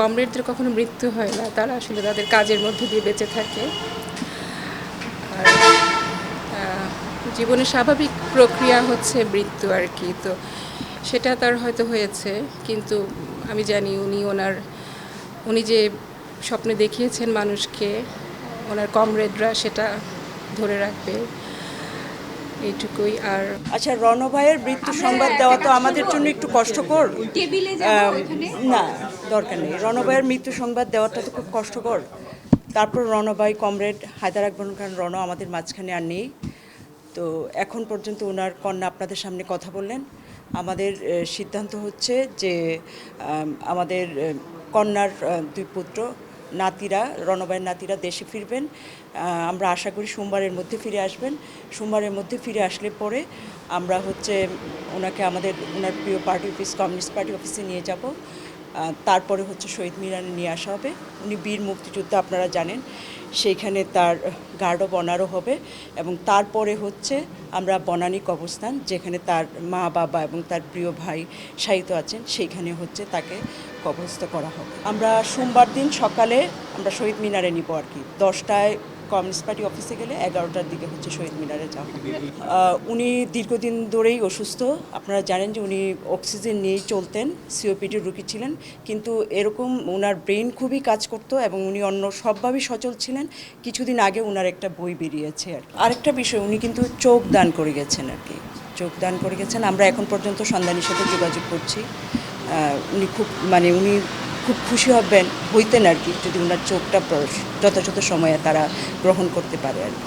কমরেডদের কখনো মৃত্যু হয় না, তারা আসলে তাদের কাজের মধ্যে দিয়ে বেঁচে থাকে। আর জীবনের স্বাভাবিক প্রক্রিয়া হচ্ছে মৃত্যু আর কি, তো সেটা তার হয়তো হয়েছে, কিন্তু আমি জানি উনি ওনার, উনি যে স্বপ্নে দেখিয়েছেন মানুষকে, ওনার কমরেডরা সেটা ধরে রাখবে। এইটুকুই আর আচ্ছা রণভাইয়ের মৃত্যু সংবাদ দেওয়া তো আমাদের জন্য একটু কষ্টকর। না দরকার নেই। রণভাইয়ের মৃত্যু সংবাদ দেওয়াটা তো খুব কষ্টকর। তারপর রণভাই কমরেড হায়দার আকবর খান রণ আমাদের মাঝখানে আর নেই। তো এখন পর্যন্ত ওনার কন্যা আপনাদের সামনে কথা বললেন। আমাদের সিদ্ধান্ত হচ্ছে যে আমাদের কন্যার দুই পুত্র নাতিরা রণবায়ের নাতিরা দেশে ফিরবেন। আমরা আশা করি সোমবারের মধ্যে ফিরে আসবেন। সোমবারের মধ্যে ফিরে আসলে পরে আমরা হচ্ছে ওনাকে আমাদের ওনার প্রিয় পার্টি অফিস, কমিউনিস্ট পার্টি অফিসে নিয়ে যাব। তারপরে হচ্ছে শহীদ মিনারে নিয়ে আসা হবে। উনি বীর মুক্তিযুদ্ধ আপনারা জানেন। সেইখানে তার গার্ড অফ অনারও হবে এবং তারপরে হচ্ছে আমরা বনানী কবরস্থান, যেখানে তার মা বাবা এবং তার প্রিয় ভাই শায়িত আছেন, সেইখানে হচ্ছে তাকে কবরস্থ করা হবে। আমরা সোমবার দিন সকালে আমরা শহীদ মিনারে নিব আর কি। দশটায় কমিউনিস্ট পার্টি অফিসে গেলে এগারোটার দিকে হচ্ছে শহীদ মিনারে যাওয়া হবে উনি দীর্ঘদিন ধরেই অসুস্থ। আপনারা জানেন যে উনি অক্সিজেন নিয়েই চলতেন সিওপিডির রুগী ছিলেন। কিন্তু এরকম ওনার ব্রেন খুবই কাজ করতো এবং উনি অন্য সবভাবেই সচল ছিলেন। কিছুদিন আগে ওনার একটা বই বেরিয়েছে আর আরেকটা বিষয় উনি কিন্তু চোখ দান করে গেছেন আর কি। চোখ দান করে গেছেন। আমরা এখন পর্যন্ত সন্ধানের সাথে যোগাযোগ করছি। উনি খুব মানে উনি খুব খুশি হবেন, হইতেন আর কি, যদি ওনার চোখটা যথাযথ সময়ে তারা গ্রহণ করতে পারে আর কি।